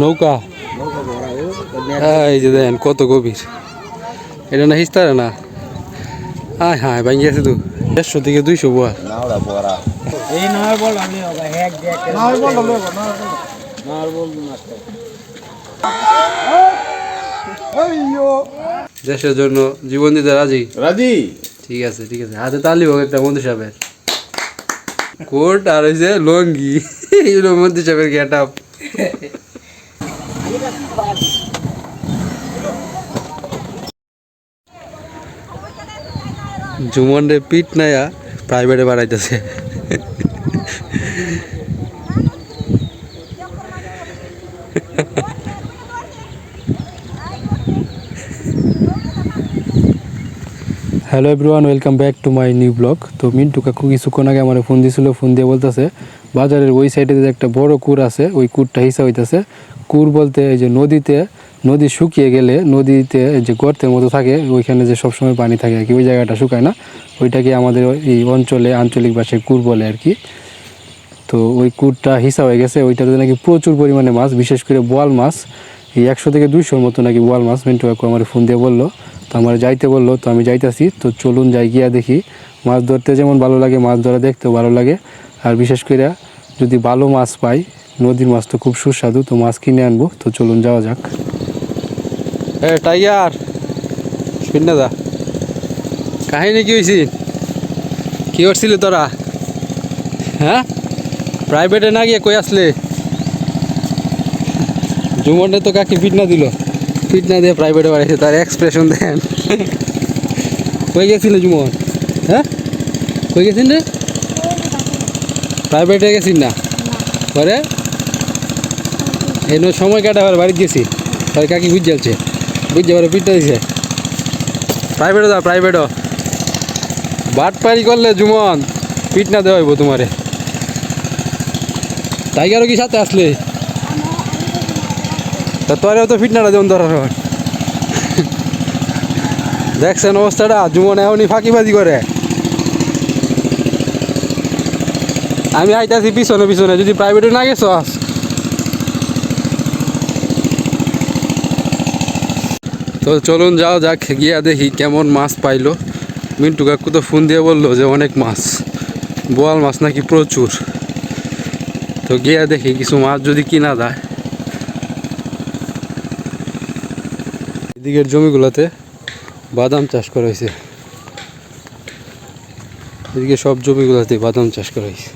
নৌকা? এই যে দেখেন কত গভীর। এটা না হিস্তারে না? আয় হ্যাঁ ভাঙ্গি আছে তো। দেড়শো থেকে দুইশো বোয়া দেশের জন্য জীবন দিতে রাজি? রাজি। ঠিক আছে ঠিক আছে। হাতে তালি হোক একটা মন্ত্রী সাহেবের। কোট আর ওই যে লঙ্গি এগুলো মন্ত্রী সাহেবের গেট আপ। জুমন রে পিট নাইয়া প্রাইভেটে বাড়াইতেছে hello everyone welcome back to my new blog তো মিন্টু কাকু কিছুক্ষণ আগে আমার ফোন দিছিল ফোন দিয়ে বলতেছে বাজারের ওই সাইডে যে একটা বড় কুর আছে, ওই কুরটা হিসা হইতেছে। কুর বলতে এই যে নদীতে, নদী শুকিয়ে গেলে নদীতে যে গর্তের মতো থাকে, ওইখানে যে সবসময় পানি থাকে আর কি, ওই জায়গাটা শুকায় না। ওইটাকে আমাদের এই অঞ্চলে আঞ্চলিক ভাষায় কুর বলে আর কি। তো ওই কুরটা হিসা হয়ে গেছে, ওইটাতে নাকি প্রচুর পরিমাণে মাছ, বিশেষ করে বোয়াল মাছ। এই একশো থেকে দুইশোর মতো নাকি বোয়াল মাছ। মিন্টু কাকু আমার ফোন দিয়ে বলল, তো আমার যাইতে বলল, তো আমি যাইতাছি। তো চলুন যাই গিয়া দেখি। মাছ ধরতে যেমন ভালো লাগে, মাছ ধরা দেখতেও ভালো লাগে। আর বিশেষ করে যদি ভালো মাছ পাই, নদীর মাছ তো খুব সুস্বাদু, তো মাছ কিনে আনব, তো চলুন যাওয়া যাক। এ, টাইগার! শুন দা কাহিনী কি হয়েছি কি করছিলি তোরা? হ্যাঁ? প্রাইভেটে না গিয়ে কই আসলে? জুমনে তো কাকে ফিট না দিল? ফিট না দিয়ে প্রাইভেটে বাড়াইছে, তার এক্সপ্রেশন দেন। কই গেছিল জুমন? হ্যাঁ? কই গেছিন রে প্রাইভেটে গেছিন না? পরে এই সময় কাটাবার বাড়িতে গেছি। তার কাকি বুঝ যাচ্ছে বুঝছে পরে পিটটা দিছে। প্রাইভেটে যা প্রাইভেটও বাট পারি করলে জুমন পিট না দেওয়া হইব তোমারে। টাইগারও কি সাথে আসলে? তা তোরেও তো ফিটনাটা যেমন হয়। দেখছেন অবস্থাটা? জুমন এমনই ফাঁকিবাজি করে। আমি আইতাছি পিছনে পিছনে, যদি প্রাইভেটে না গেছ তো চলুন যাও যাক, গিয়া দেখি কেমন মাছ পাইলো। মিন্টু কাকু তো ফোন দিয়ে বলল যে অনেক মাছ, বোয়াল মাছ নাকি প্রচুর। তো গিয়া দেখি কিছু মাছ যদি কিনা যায়। এদিকের জমিগুলোতে বাদাম চাষ করা হয়েছে এদিকে সব জমিগুলোতে বাদাম চাষ করা হয়েছে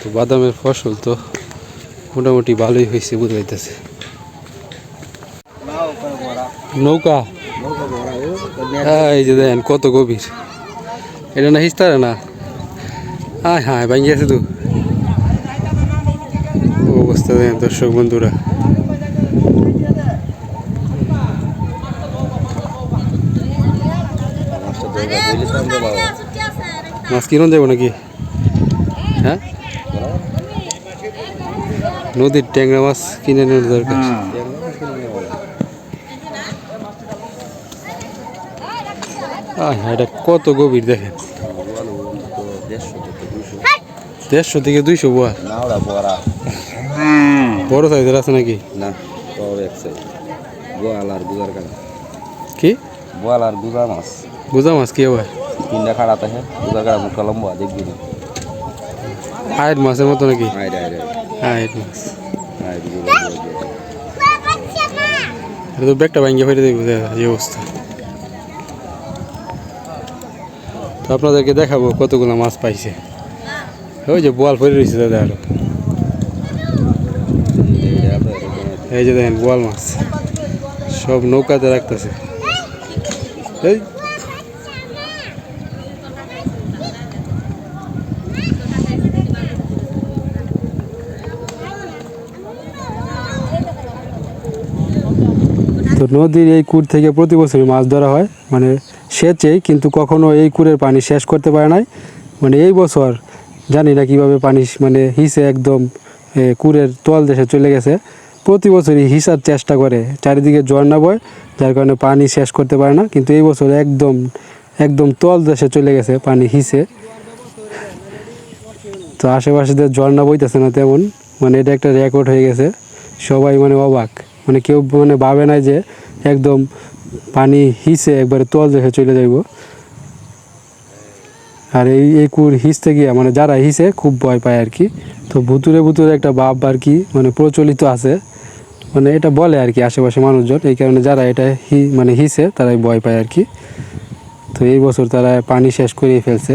তো বাদামের ফসল তো মোটামুটি ভালোই হয়েছে বুঝাইতেছে নৌকা? এই যে দেখেন, কত গভীর। এটা না হিস্তারে না? হ্যাঁ হ্যাঁ ভাঙ্গি আছে তো। অবস্থা দেখেন দর্শক বন্ধুরা। মাছ কিনুন যাব নাকি? হ্যাঁ? নদীর ট্যাংরা মাছ কিনে নেওয়ার দরকার। হ্যাঁ। এটা কত গভীর দেখেন। দেড়শো থেকে দুইশো বোয়া। পড়া বড় সাইজের আছে নাকি? না আর গুজার কাটা কি? গোয়াল আর গুজা মাছ। বুঝা মাছ কি আবার? তিনটা খাড়া থাকে গুজার কাটা মুখটা লম্বা দেখবি না। আয়ের মাছের মতো নাকি? আয় আয় তো ব্যাগটা ভাঙ্গিয়ে ফেলে দেখব দেখা এই অবস্থা। তো আপনাদেরকে দেখাবো কতগুলো মাছ পাইছে। ওই যে বোয়াল ফেলে রয়েছে দাদা আরও। এই যে দেখেন বোয়াল মাছ। সব নৌকাতে রাখতেছে। এই তো নদীর এই কুর থেকে প্রতি বছরই মাছ ধরা হয়। মানে সেচেই, কিন্তু কখনো এই কুরের পানি শেষ করতে পারে নাই। মানে এই বছর জানি না কীভাবে পানি মানে হিসে একদম কুরের তল দেশে চলে গেছে। প্রতি বছরই হিসার চেষ্টা করে। চারিদিকে ঝর্ণা বয়, যার কারণে পানি শেষ করতে পারে না। কিন্তু এই বছর একদম একদম তল দেশে চলে গেছে পানি হিসে। তো আশেপাশে ঝর্ণা বইতেছে না তেমন। মানে এটা একটা রেকর্ড হয়ে গেছে। সবাই মানে অবাক। মানে কেউ মানে ভাবে না যে একদম পানি হিসে একবারে তল দেখে চলে যাইব। আর এই এই কুর হিসতে গিয়া মানে যারা হিসে খুব ভয় পায় আর কি তো ভুতুরে ভুতুরে একটা ভাব আর কি মানে প্রচলিত আছে। মানে এটা বলে আর কি আশেপাশে মানুষজন। এই কারণে যারা এটা হি মানে হিসে তারাই ভয় পায় আর কি। তো এই বছর তারা পানি শেষ করিয়ে ফেলছে।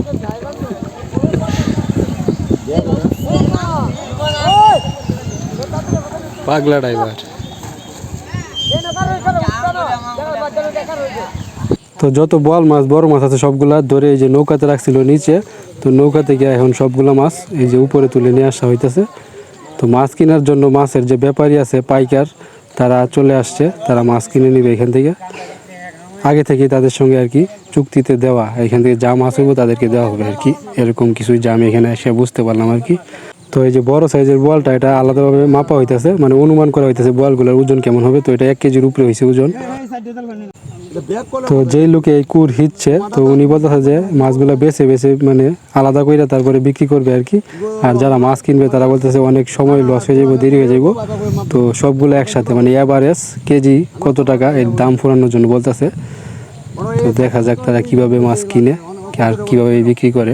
পাগলা ড্রাইভার। তো যত বল মাছ, বড় মাছ আছে সবগুলা ধরে এই যে নৌকাতে রাখছিল নিচে, তো নৌকা থেকে এখন সবগুলা মাছ এই যে উপরে তুলে নিয়ে আসা হইতেছে। তো মাছ কেনার জন্য মাছের যে ব্যাপারী আছে, পাইকার, তারা চলে আসছে, তারা মাছ কিনে নিবে এখান থেকে। আগে থেকে তাদের সঙ্গে আর কি চুক্তিতে দেওয়া, এখান থেকে যা মাছ হইব তাদেরকে দেওয়া হবে আর কি। এরকম কিছুই যা আমি এখানে এসে বুঝতে পারলাম আর কি। তো এই যে বড় সাইজের বলটা, এটা আলাদাভাবে মাপা হইতেছে মানে অনুমান করা হইতেছে বলগুলোর ওজন কেমন হবে, তো এটা এক কেজির উপরে হয়েছে ওজন। তো যেই লোকে এই কুর হিচ্ছে, তো উনি বলতেছে যে মাছগুলো বেছে বেছে মানে আলাদা করে তারপরে বিক্রি করবে আর কি। আর যারা মাছ কিনবে, তারা বলতেছে অনেক সময় লস হয়ে যাব দেরি হয়ে যাব তো সবগুলো একসাথে মানে এভারেজ কেজি কত টাকা, এর দাম ফোরানোর জন্য বলতেছে। তো দেখা যাক তারা কীভাবে মাছ কিনে, আর কীভাবে বিক্রি করে।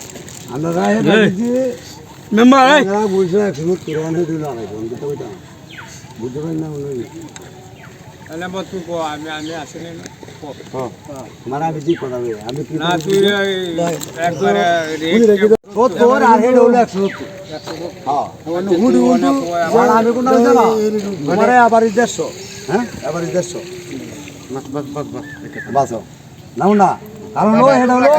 মেম্বার আমরা বুঝছে একশো করে অনেক দিন আড়াইশো আমি তো ওইটা। বুঝতে পারি না মনে হয়। হ্যাঁ। আবার দেড়শো, হ্যাঁ? আবার দেড়শো। বাসো। নাও না। কারণ ও হেড হলো-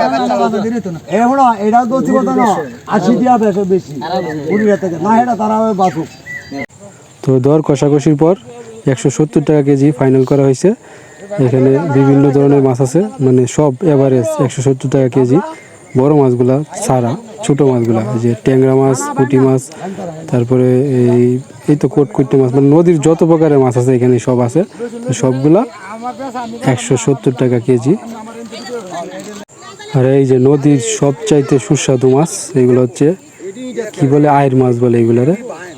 এ হলো, এটাও তো না। আশি দিয়া বেশি বেশি। কুড়ি হাজার না হেডা তারা বাসুক। তো দর কষাকষির পর একশো সত্তর টাকা কেজি ফাইনাল করা হয়েছে এখানে বিভিন্ন ধরনের মাছ আছে মানে সব এভারেজ একশো সত্তর টাকা কেজি বড় মাছগুলা ছাড়া ছোট মাছগুলা এই যে ট্যাংরা মাছ পুঁটি মাছ তারপরে এই এই তো কোটকুট্টি মাছ মানে নদীর যত প্রকারের মাছ আছে এখানে সব আছে তো সবগুলা একশো সত্তর টাকা কেজি আর এই যে নদীর সবচাইতে সুস্বাদু মাছ এগুলো হচ্ছে কি বলে আয়ের মাছ বলে এগুলারে?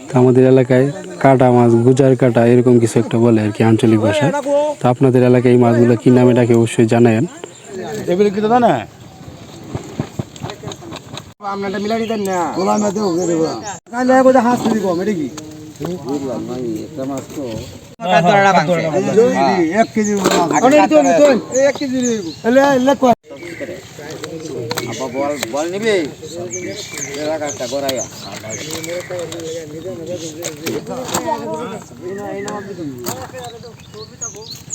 তো আমাদের এলাকায় কাটা মাছ গুজার কাটা এরকম কিছু একটা বলে আর কি আঞ্চলিক ভাষায়। তো আপনাদের এলাকায় এই মাছগুলো কী নামে ডাকে অবশ্যই জানায়েন। এগুলো কি দাদা না? তোলা মেতে ওকে দেবো। কাইলে বোধহয় হাঁস কেজি কম, এটা কি? এক কেজি এক কেজি। এলে এলে কয়? বল বল নিবি? গড়াইয়া।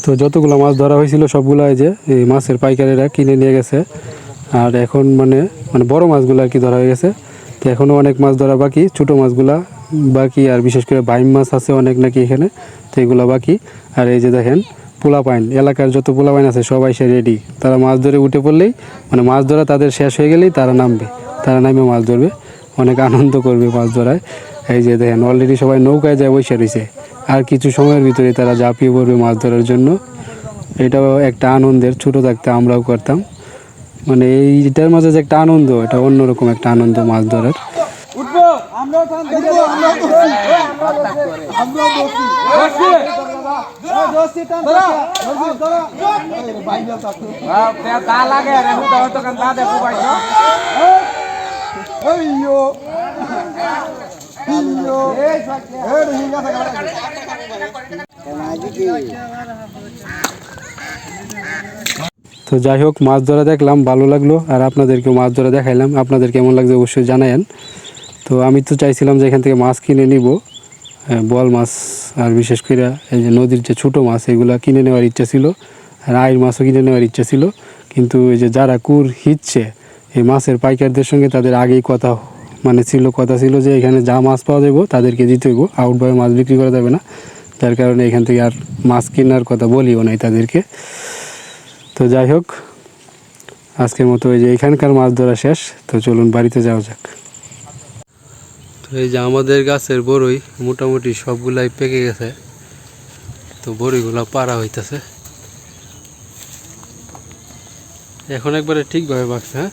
তো যতগুলো মাছ ধরা হয়েছিল সবগুলো যে, এই মাছের পাইকারেরা কিনে নিয়ে গেছে। আর এখন মানে মানে বড় মাছগুলো আর কি ধরা হয়ে গেছে। তো এখনও অনেক মাছ ধরা বাকি, ছোট মাছগুলা বাকি, আর বিশেষ করে বাইম মাছ আছে অনেক নাকি এখানে, তো এগুলো বাকি। আর এই যে দেখেন পোলা পাইন এলাকার যত পোলা পাইন আছে সবাই সে রেডি তারা মাছ ধরে উঠে পড়লেই মানে মাছ ধরা তাদের শেষ হয়ে গেলেই তারা নামবে। তারা নামে মাছ ধরবে। অনেক আনন্দ করবে মাছ ধরায়। এই যে দেখেন অলরেডি সবাই নৌকায় যায় বসে রয়েছে। আর কিছু সময়ের ভিতরে তারা ঝাঁপিয়ে পড়বে মাছ ধরার জন্য। এটাও একটা আনন্দের ছোট থাকতে আমরাও করতাম। মানে এইটার মাঝে যে একটা আনন্দ এটা অন্যরকম একটা আনন্দ মাছ ধরার। উঠবো আমরাও টান আমরাও তা যাই হোক, মাছ ধরা দেখলাম, ভালো লাগল, আর আপনাদেরকেও মাছ ধরা দেখাইলাম। আপনাদের কেমন লাগছে অবশ্যই জানায়েন। তো আমি তো চাইছিলাম যে এখান থেকে মাছ কিনে নিব। বল মাছ, আর বিশেষ করে এই যে নদীর যে ছোটো মাছ, এগুলো কিনে নেওয়ার ইচ্ছা ছিল। আর আয়ের মাছও কিনে নেওয়ার ইচ্ছা ছিল। কিন্তু এই যে যারা কুর হিচ্ছে, এই মাছের পাইকারদের সঙ্গে তাদের আগেই কথা মানে ছিল, কথা ছিল যে এখানে যা মাছ পাওয়া যাব তাদেরকে দিতে হইব। আউটভাবে মাছ বিক্রি করা যাবে না। যার কারণে এখান থেকে আর মাছ কেনার কথা বলিও নাই তাদেরকে। তো যাই হোক, আজকের মতো ওই যে এখানকার মাছ ধরা শেষ। তো চলুন বাড়িতে যাওয়া যাক। তো এই যে আমাদের গাছের বড়ই মোটামুটি সবগুলাই পেকে গেছে। তো বড়ইগুলা পাড়া হইতেছে। এখন একবারে ঠিকভাবে বাঁকছে হ্যাঁ?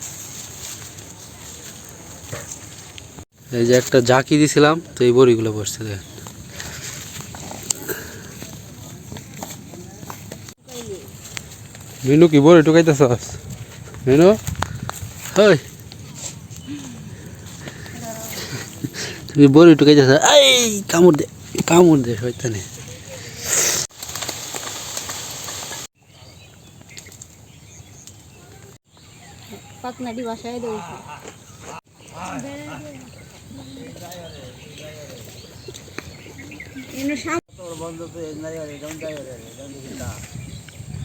এই যে একটা জাকি দিছিলাম, তো এই বড়িগুলো বসছে, দেখেন। মিনু কি বড়ি টুকাইতেছস মিনু? হই! তুমি বড়ি টুকাইতেছ এই কামড় দে কামড় দে শয়তানে। পাকনাটি বাসায় দেবো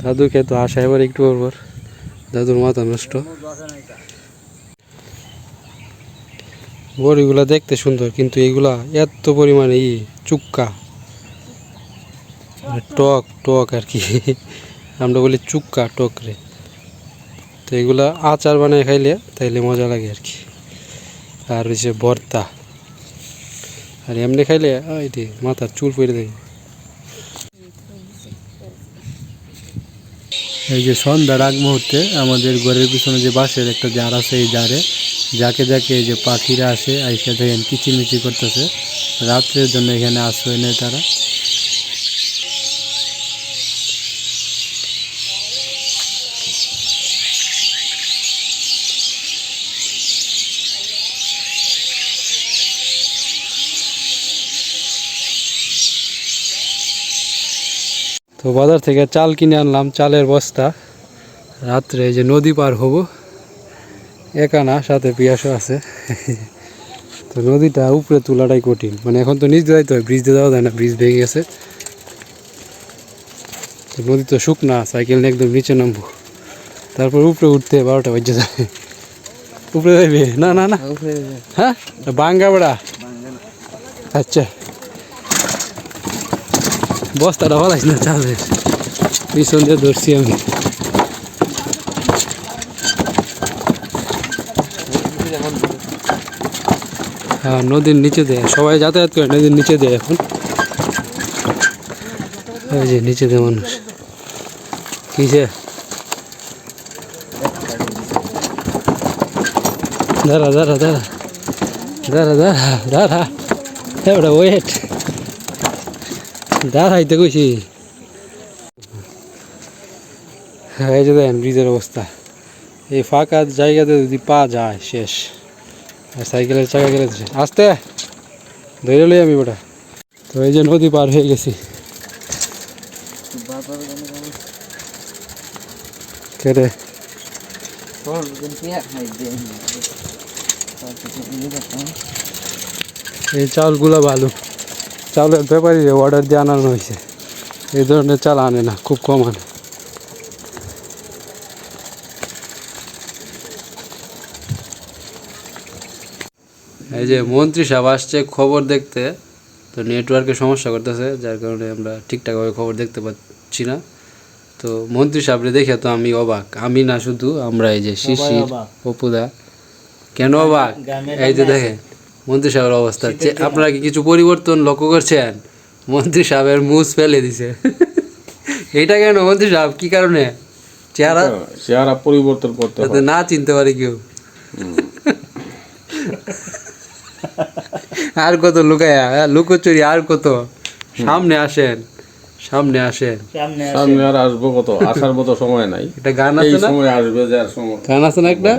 দাদুকে তো আসা এবার একটু পর। দাদুর মাথা নষ্ট। বড়িগুলা দেখতে সুন্দর, কিন্তু এগুলা এত পরিমাণে ই, চুক্কা। মানে টক টক আর কি। আমরা বলি চুক্কা, টক রে। তো এগুলা আচার বানায় খাইলে তাইলে মজা লাগে আর কি। আর হচ্ছে ভর্তা। আর এমনি খাইলে যে মাথার চুল পড়ে দেয় এই যে সন্ধ্যার আগ মুহূর্তে আমাদের ঘরের পিছনে যে বাঁশের একটা জার আছে, এই জারে যাকে যাকে যে পাখিরা আসে, আইসা দেখেন কিচিরমিচির করতেছে। রাত্রের জন্য এখানে আশ্রয় নেয় তারা। তো বাজার থেকে চাল কিনে আনলাম। চালের বস্তা। রাত্রে যে নদী পার হব। একা না সাথে পিয়াসও আছে। তো নদীটা উপরে তোলাটাই কঠিন। মানে এখন তো নিচ দিয়ে যাইতে হয় ব্রিজ দিয়ে যাওয়া যায় না ব্রিজ ভেঙে গেছে। তো নদী তো শুকনা সাইকেল নিয়ে একদম নিচে নামবো। তারপর উপরে উঠতে বারোটা বাজে যাবে উপরে যাইবে? না না না। হ্যাঁ? বাঙ্গা বেড়া? আচ্ছা। বস্তাটা ভালাইস না চালের। পিছন দিয়ে ধরছি আমি। নদীর নিচে দেয়, সবাই যাতায়াত করে নদীর নিচে দেয় এখন। ওই যে নিচে দেয় মানুষ। কিসে দাঁড়া দাঁড়া দাঁড়া। দাঁড়া দাঁড়া দাঁড়া। এবার ওয়েট দাঁড়াইতে কইছি। হ্যাঁ এই যে দেখেন, ব্রিজের অবস্থা। এই ফাঁকা জায়গাতে যদি পা যায়, শেষ। সাইকেলের চাকা গেলে তো শেষ। ধরে লই আমি ওটা তো এই যে নদী পার হয়ে গেছি। কেটে এই চাউলগুলো ভালো। চাউলের ব্যাপারী অর্ডার দিয়ে আনানো হয়েছে এই ধরনের চাল আনে না, খুব কম আনে। এই যে মন্ত্রী সাহেব আসছে খবর দেখতে তো নেটওয়ার্কের সমস্যা করতেছে যার কারণে আমরা ঠিকঠাকভাবে খবর দেখতে পাচ্ছি না। তো মন্ত্রী সাহেবরে দেখে তো আমি অবাক। আমি না শুধু আমরা এই যে শিশির অপুদা। কেন অবাক? এই যে দেখেন মন্ত্রী সাহেবের অবস্থা। চে- আপনারা কি কিছু পরিবর্তন লক্ষ্য করছেন? মন্ত্রী সাহেবের মুজ ফেলে দিছে। এটা কেন মন্ত্রী সাহেব? কি কারণে? চেহারা? চেহারা পরিবর্তন করতে না চিনতে পারে কেউ। আর কত লুকায়া? হ্যাঁ, লুকোচুরি আর কত? সামনে আসেন সামনে আসেন। সামনে আর আসব কত? আসার মতো সময় নাই। একটা গান আছে না? সময় আসবে যে আর সময়। গান আছে না একটা?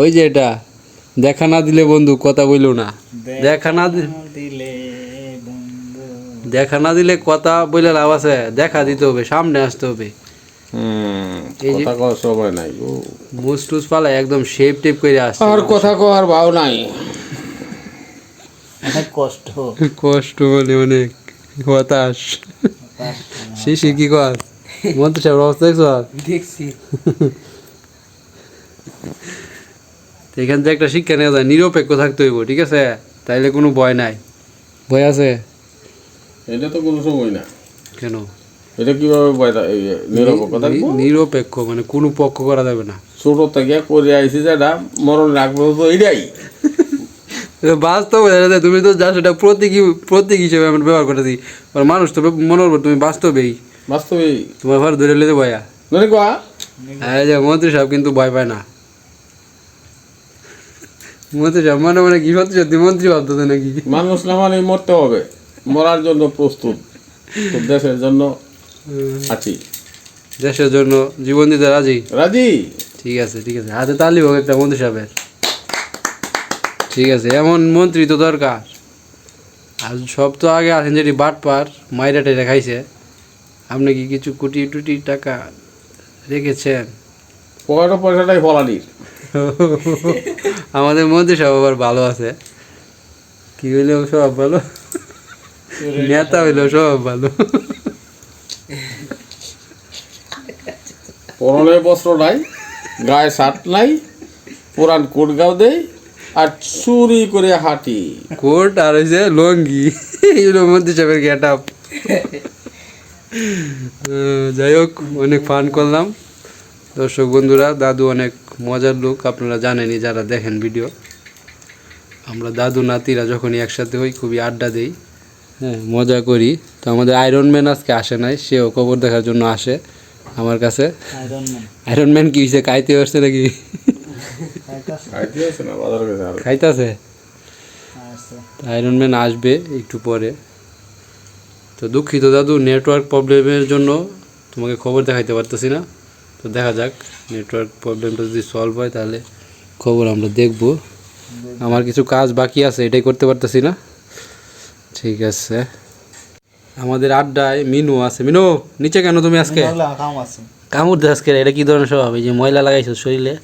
ওই যে এটা। দেখা না দিলে বন্ধু কথা বইলো না। দেখা না দিলে দেখা না দিলে কথা বলে লাভ আছে। দেখা দিতে হবে সামনে আসতে হবে। কথা কওয়ার সময় নাই ও। মুস টুস পালা একদম শেপ টেপ করে আসছে। আর কথা কওয়ার ভাও নাই। কষ্ট। কষ্ট মানে অনেক। হতাশ। শিশি কি কর সাহেব অবস্থা দেখছ? দেখছি। এখান থেকে একটা শিক্ষা নেওয়া যায় নিরপেক্ষ থাকতে হইব ঠিক আছে? তাইলে কোনো ভয় নাই। ভয় আছে? এটা তো কোনো সময় না। কেন? এটা কীভাবে এই নিরপেক্ষ থাকব? নিরপেক্ষ মানে কোনো পক্ষ করা যাবে না। ছোট থেকে করে আইসি যেটা মরণ রাখব তো এটাই এটা বাস্তব হয়ে যায়, তুমি তো যা সেটা প্রতীক প্রতীক হিসেবে আমরা ব্যবহার করে দিই আর মানুষ তো মনে করব তুমি বাস্তবেই। বাস্তবে তোমার ঘর ধরে লেতে ভয়া কোয়া? এই যে মন্ত্রী সাহেব কিন্তু ভয় পায় না। মন্ত্রী সাহেব মানে মানে কি সত্যি সত্যি মন্ত্রী ভাবতেছে নাকি? মানুষ না মানে মরতে হবে। মরার জন্য প্রস্তুত। দেশের জন্য আছি। দেশের জন্য জীবন দিতে রাজি? রাজি? ঠিক আছে ঠিক আছে। হাতে তালি হোক একটা মন্ত্রী সাহেবের। ঠিক আছে এমন মন্ত্রী তো দরকার। আর সব তো আগে আছেন যেটি বাট পার মাইরা টাইরা খাইছে। আপনি কি কিছু কোটি টুটি টাকা রেখেছেন? পকেটের পয়সাটাই ফলানির। আমাদের মন্ত্রী সব আবার ভালো আছে। কি হইলেও সব ভালো? নেতা হইলেও সব ভালো। পরনে বস্ত্র নাই গায়ে শার্ট নাই পুরান কোট গাও দেই আর চুরি করে হাঁটি। কোট আর হয়েছে লঙ্গি এগুলো মন্ত্রী সাহেবের গেট আপ যাই হোক অনেক ফান করলাম। দর্শক বন্ধুরা দাদু অনেক মজার লোক আপনারা জানেনই যারা দেখেন ভিডিও আমরা দাদু নাতিরা যখনই একসাথে হই খুবই আড্ডা দেই। হ্যাঁ মজা করি। তো আমাদের আয়রন ম্যান আজকে আসে নাই সেও খবর দেখার জন্য আসে আমার কাছে। আয়রন ম্যান কি হয়েছে কাইতে আসছে নাকি? খাইতেছে। আচ্ছা আয়রন ম্যান আসবে একটু পরে। তো দুঃখিত দাদু নেটওয়ার্ক প্রবলেমের জন্য তোমাকে খবর দেখাইতে পারতেছি না। তো দেখা যাক নেটওয়ার্ক প্রবলেমটা যদি সলভ হয় তাহলে খবর আমরা দেখব। আমার কিছু কাজ বাকি আছে এটাই করতে পারতেছি না। ঠিক আছে। আমাদের আড্ডায় মিনু আছে। মিনু নিচে কেন তুমি আজকে? কামড় দে আজকে এটা কি ধরনের স্বভাব? এই যে ময়লা লাগাইছো শরীরে।